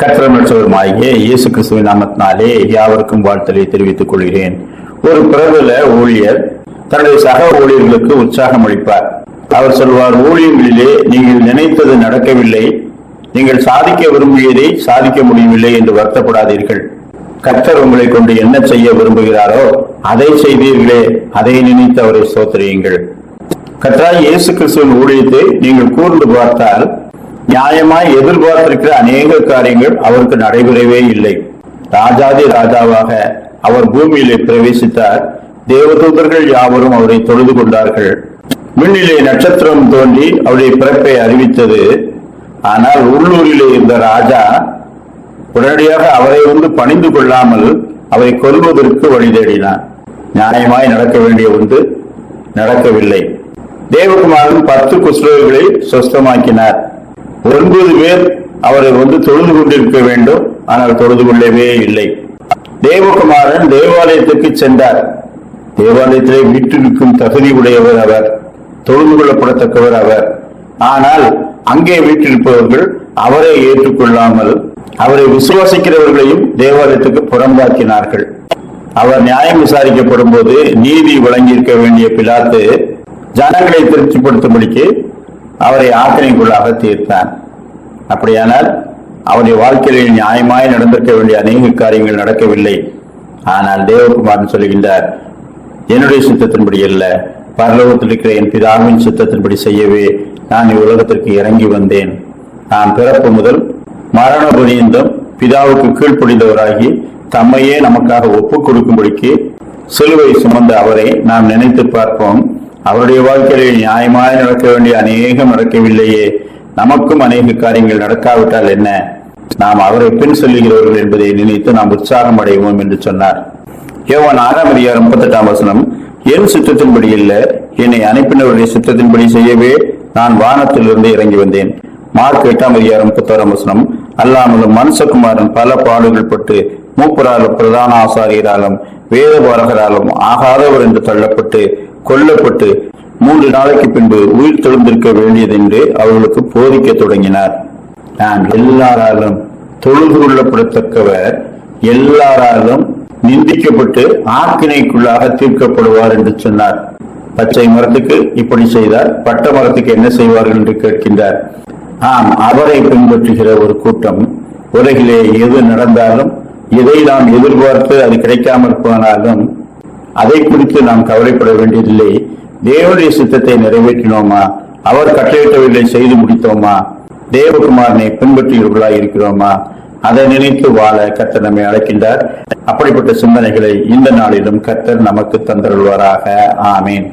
கற்றமற்றவருமாகிய இயேசு கிறிஸ்துவின் நாமத்தினாலே யாவருக்கும் வாழ்த்தலை தெரிவித்துக் கொள்கிறேன். ஒரு பிரபல ஊழியர் தன்னுடைய சக ஊழியர்களுக்கு உற்சாகம் அளிப்பார். அவர் சொல்வார் ஊழியர்களிலே நீங்கள் நினைத்தது நடக்கவில்லை. நீங்கள் சாதிக்க விரும்பியதை சாதிக்க முடியவில்லை என்று வருத்தப்படாதீர்கள். கர்த்தர் உங்களை கொண்டு என்ன செய்ய விரும்புகிறாரோ அதை செய்தீர்களே அதை நினைத்து அவரை சோத்தரியுங்கள் கர்த்தராய் இயேசு கிறிஸ்துவின் ஊழியத்தை நீங்கள் கூர்ந்து பார்த்தால் நியாயமாய் எதிர்பார்த்திருக்கிற அநேக காரியங்கள் அவருக்கு நடைபெறவே இல்லை. ராஜாதி ராஜாவாக அவர் பூமியிலே பிரவேசித்தார். தேவதூதர்கள் யாவரும் அவரை தொழுது கொண்டார்கள். விண்ணிலே நட்சத்திரம் தோன்றி அவருடைய பிறப்பை அறிவித்தது. ஆனால் உள்ளூரிலே இருந்த ராஜா உடனடியாக அவரை வந்து பணிந்து கொள்ளாமல் அவரை கொல்வதற்கு வழி தேடினார். நியாயமாய் நடக்க வேண்டிய ஒன்று நடக்கவில்லை. தேவகுமாரன் பத்து குஸ்ரோகளை சொஸ்தமாக்கினார். ஒன்பது பேர் அவரை வந்து தொழுது கொண்டிருக்க வேண்டும். ஆனால் தொழுது கொள்ளவே இல்லை. தேவகுமாரன் தேவாலயத்துக்கு சென்றார். தேவாலயத்திலே வீட்டிற்கும் தகுதி உடையவர் அவர் தொழுது கொள்ளப்படத்தக்கவர் அவர். ஆனால் அங்கே வீட்டிருப்பவர்கள் அவரை ஏற்றுக்கொள்ளாமல் அவரை விசுவாசிக்கிறவர்களையும் தேவாலயத்துக்கு புறம்பாக்கினார்கள். அவர் நியாயம் விசாரிக்கப்படும் போது நீதி வழங்கியிருக்க வேண்டிய பிலாத்து ஜனங்களை திருப்திப்படுத்தும்படிக்கு அவரை ஆத்திரைக்குள்ளாக தீர்த்தான் அப்படியானால் அவருடைய வாழ்க்கையில் நியாயமாய் நடந்திருக்க வேண்டிய அநேக காரியங்கள் நடக்கவில்லை. ஆனால் தேவகுமாரன் சொல்கின்றார் என்னுடைய சித்தத்தின்படி அல்ல பரலோகத்தில் இருக்கிற என் பிதாவின் சித்தத்தின்படி செய்யவே நான் இவ்வுலகத்திற்கு இறங்கி வந்தேன். நான் பிறப்பு முதல் மரண பரியந்தம் பிதாவுக்கு கீழ்ப்படிந்தவராகி தம்மையே நமக்காக ஒப்புக் கொடுக்கும்படிக்கு சிலுவை சுமந்த அவரை நாம் நினைத்து பார்ப்போம். அவருடைய வாழ்க்கையில் நியாயமாய் நடக்க வேண்டிய அநேகம் நடக்கவில்லையே. நமக்கும் அநேக காரியங்கள் நடக்காவிட்டால் என்ன? நாம் அவரை பின் சொல்லுகிறவர்கள் என்பதை நினைத்து நாம் உற்சாகம் அடைவோம் என்று சொன்னார். யோவான் ஆறாம் அதிகாரம் முப்பத்தெட்டாம் வசனம் என் சுற்றத்தின்படி இல்ல என்னை அனுப்பினவருடைய சுற்றத்தின்படி செய்யவே நான் வானத்திலிருந்து இறங்கி வந்தேன். மார்க் எட்டாம் அதிகாரம் முப்பத்தோராம் வசனம் அல்லாமலும் மனுஷகுமாரன் பல பாடுகள் பட்டு மூப்பராலும் பிரதான ஆசாரியராலும் வேத பாரகராலும் ஆகாதவர் என்று தள்ளப்பட்டு கொல்லப்பட்டு மூன்று நாளைக்கு பின்பு உயிர் தெழுந்திருக்க வேண்டியது என்று அவர்களுக்கு போதிக்க தொடங்கினார். நான் எல்லாராலும் தொழுது கொள்ளப்படத்தக்கவர் எல்லாராலும் நிந்திக்கப்பட்டு ஆக்கினைக்குள்ளாக தீர்க்கப்படுவார் என்று சொன்னார். பச்சை மரத்துக்கு இப்படி செய்தார் பட்ட மரத்துக்கு என்ன செய்வார்கள் என்று கேட்கின்றார். ஆம் அவரை பின்பற்றுகிற ஒரு கூட்டம் உலகிலே எது நடந்தாலும் எதை நாம் எதிர்பார்த்து அது கிடைக்காமல் போனாலும் அதை குறித்து நாம் கவலைப்பட வேண்டியதில்லை. தேவனுடைய சித்தத்தை நிறைவேற்றினோமா? அவர் கட்டளையிட்டவர்களை செய்து முடித்தோமா? தேவகுமாரனை பின்பற்றியவர்களாக இருக்கிறோமா? அதை நினைத்து வாழ கத்தர் நம்மை அழைக்கின்றார். அப்படிப்பட்ட சிந்தனைகளை இந்த நாளிலும் கர்த்தர் நமக்கு தந்தருள்வாராக. ஆமேன்.